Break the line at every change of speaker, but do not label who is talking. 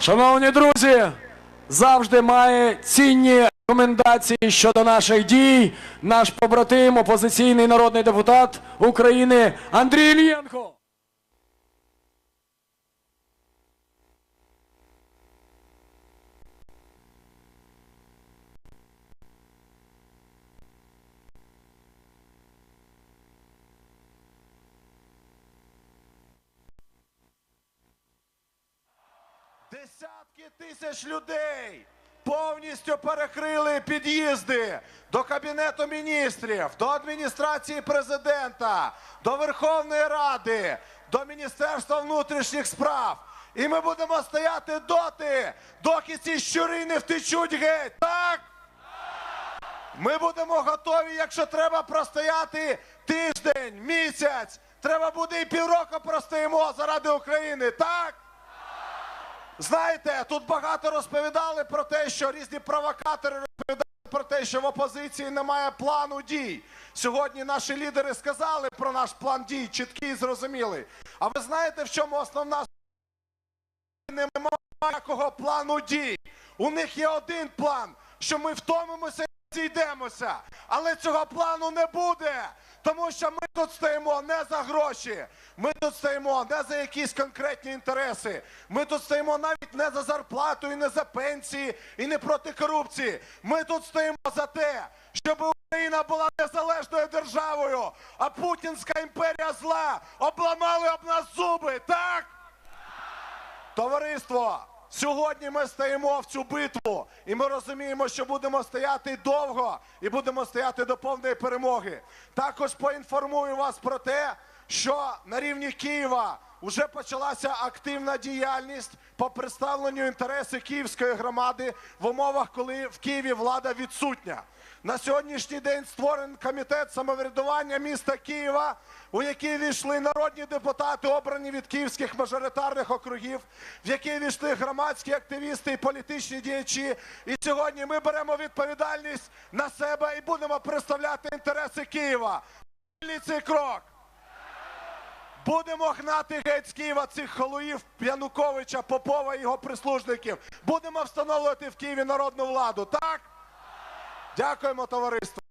Шановні друзі, завжди має цінні рекомендації щодо наших дій. Наш побратим, опозиційний народний депутат України Андрій Ільєнко.
Десятки тисяч людей повністю перекрили під'їзди до Кабінету міністрів, до адміністрації президента, до Верховної Ради, до Міністерства внутрішніх справ. І ми будемо стояти доти, доки ці щури не втечуть геть. Так? Ми будемо готові, якщо треба простояти тиждень, місяць. Треба буде і півроку простоїмо заради України. Так? Знаєте, тут багато розповідали про те, що різні провокатори розповідали про те, що в опозиції немає плану дій. Сьогодні наші лідери сказали про наш план дій, чіткий і зрозумілий. А ви знаєте, в чому основна немає ніякого плану дій. У них є один план, що ми втомимося і зійдемося. Але цього плану не буде. Тому що ми тут стоїмо не за гроші, ми тут стоїмо не за якісь конкретні інтереси. Ми тут стоїмо навіть не за зарплату і не за пенсії, і не проти корупції. Ми тут стоїмо за те, щоб Україна була незалежною державою, а Путінська імперія зла обламали об нас зуби. Так? Товариство, сьогодні ми стоїмо в цю битву, і ми розуміємо, що будемо стояти довго і будемо стояти до повної перемоги. Також поінформую вас про те, що на рівні Києва вже почалася активна діяльність по представленню інтересів київської громади в умовах, коли в Києві влада відсутня. На сьогоднішній день створений комітет самоврядування міста Києва, у який війшли народні депутати, обрані від київських мажоритарних округів, в який війшли громадські активісти і політичні діячі. І сьогодні ми беремо відповідальність на себе і будемо представляти інтереси Києва. Цей крок. Будемо гнати геть з Києва цих холуїв Януковича, Попова і його прислужників. Будемо встановлювати в Києві народну владу. Так? Дякуємо, товариство.